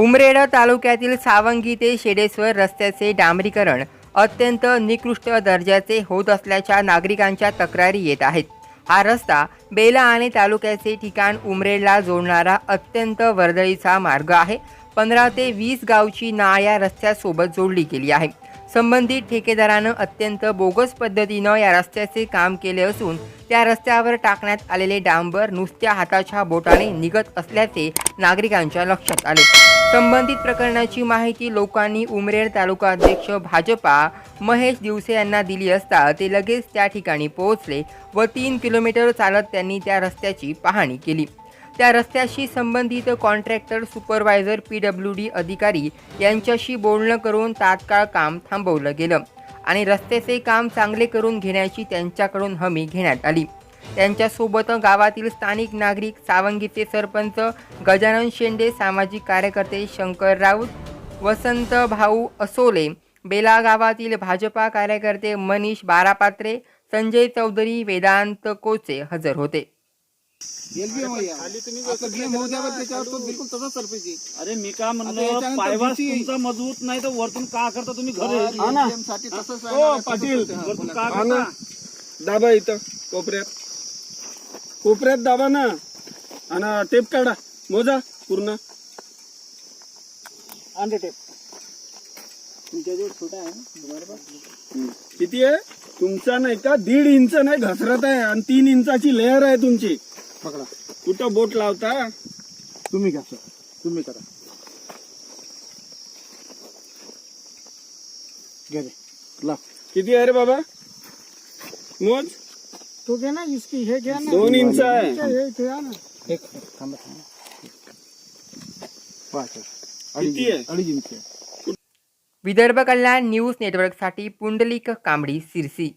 उमरेडा तालुक्यातील सावंगी ते शेडेश्वर रस्त्याचे डांबरीकरण अत्यंत निकृष्ट दर्जाचे होत असल्याच्या नागरिकांच्या तक्रारी येत आहेत. हा रस्ता बेला आणि तालुक्याचे ठिकाण उमरेडला जोडणारा अत्यंत वर्दळीचा मार्ग आहे. पंधरा ते वीस गावची ना या रस्त्यासोबत जोडली गेली आहे. संबंधित ठेकेदारानं अत्यंत बोगस पद्धतीनं या रस्त्याचे काम केले असून त्या रस्त्यावर टाकण्यात आलेले डांबर नुसत्या हाताच्या बोटाने निघत असल्याचे नागरिकांच्या लक्षात आले. संबंधित प्रकरणाची माहिती लोकांनी उमरेड तालुका अध्यक्ष भाजपा महेश दिवसे यांना दिली असता ते लगेच त्या ठिकाणी पोहोचले व तीन किलोमीटर चालत त्यांनी त्या रस्त्याची पाहणी केली. त्या रस्त्याशी संबंधित contractor supervisor P W D अधिकारी यांच्याशी बोलणं करून तात्काळ काम थांबवलं गेलं आणि रस्त्याचे काम चांगले करून घेण्याची त्यांच्याकडून हमी घेण्यात आली. त्यांच्यासोबत गावातील स्थानिक नागरिक सावंगीचे सरपंच गजानन शेंडे सामाजिक कार्यकर्ते शंकर राऊत वसंत भाऊ असोले बेला गावातील भाजपा कार्यकर्ते मनीष बारापात्रे संजय चौधरी वेदांत कोचे हजर होते. अरे मी का म्हणलं पायवास तुमचा मजबूत नाही तर वरतून का करता तुम्ही घर? आहे पाटील. हा, वरतून. का हा. करता? दाबा इथं कोपऱ्यात. कोपऱ्यात दाबा ना. आणि टेप काढा. मोजा पूर्ण. किती आहे? तुमचा नाही का दीड इंच नाही घसरत आहे. आणि तीन इंचाची लेअर आहे तुमची. पकडा. कुठं बोट लावता? तुम्ही घ्या सर तुम्ही करा. घे रे. लाव किती आहे रे बाबा? मोज? तो घे ना इसकी हे घ्या ना. दोन इंच आहे. हे घ्या ना. एक थांबा थांबा. पाच किती आहे? अडीच इंच आहे. विदर्भ कल्याण न्यूज नेटवर्कसाठी पुंडलिक कांबडी सिरसी